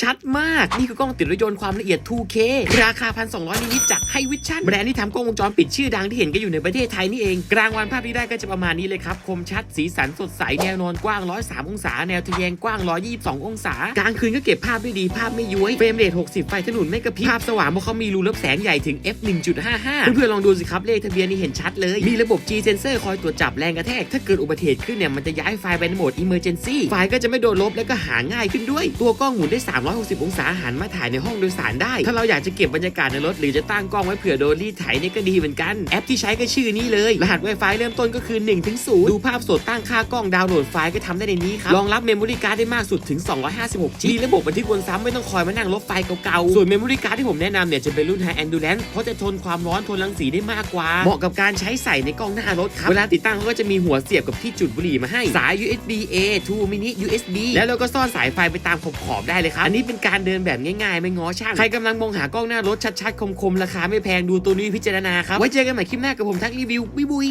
ชัดมาก นี่คือกล้องติดรถยนต์ความละเอียด 2K ราคา 1,200นิดจากไฮวิชั่นแบรนด์ที่ทำกล้องวงจรปิดชื่อดังที่เห็นกันอยู่ในประเทศไทยนี่เอง กลางวันภาพที่ได้ก็จะประมาณนี้เลยครับ คมชัดสีสันสดใส แนวนอนกว้าง 103 องศา แนวทะแยงกว้าง 122 องศา กลางคืนก็เก็บภาพได้ดี ภาพไม่ย้วย เฟรมเรท 60 ไฟถนนไม่กระพริบภาพสว่างเพราะเขามีรูรับแสงใหญ่ถึง f 1.55 เพื่อนๆลองดูสิครับเลขทะเบียนนี่เห็นชัดเลย มีระบบ G sensor คอยตรวจจับแรงกระแทก ถ้าเกิดอุบัติเหตุขึ้นเนี่ยมันจะย้ายไฟล์ไปในโหมด emergency ไฟล์ก็จะไม่โดนลบและก็หาง่ายขึ้นด้วยตัวกล้องหมุนได้360 องศาหันมาถ่ายในห้องโดยสารได้ ถ้าเราอยากจะเก็บบรรยากาศในรถ หรือจะตั้งกล้องไว้เผื่อโดนรีดไถนี่ก็ดีเหมือนกัน แอปที่ใช้ก็ชื่อนี้เลย รหัส Wi-Fi เริ่มต้นก็คือ 1 ถึง 0 ดูภาพสดตั้งค่ากล้องดาวน์โหลดไฟล์ก็ทำได้ในนี้ครับ รองรับเมมโมรี่การ์ดได้มากสุดถึง 256 G มีระบบบันทึกวนซ้ำไม่ต้องคอยมานั่งลบไฟล์เก่าๆ ส่วนเมมโมรี่การ์ดที่ผมแนะนำเนี่ยจะเป็นรุ่น High Endurance เพราะจะทนความร้อนทนรังสีได้มากกว่า เหมาะกับการใช้ใส่ในกล้องหน้ารถครับเวลาติดตั้งเขาก็จะมีหัวเสียบกับที่จุดบุหรี่มาให้สาย USB A to mini USB แล้วเราก็ซ่อนสายไฟไปตามขอบๆได้เลยครับอันนี้เป็นการเดินแบบง่ายๆ ไม่ง้อช่าง ใครกำลังมองหากล้องหน้ารถชัดๆ คมๆ ราคาไม่แพงดูตัวนี้พิจารณาครับ ไว้เจอกันใหม่คลิปหน้ากับผมทักรีวิวบุยบุย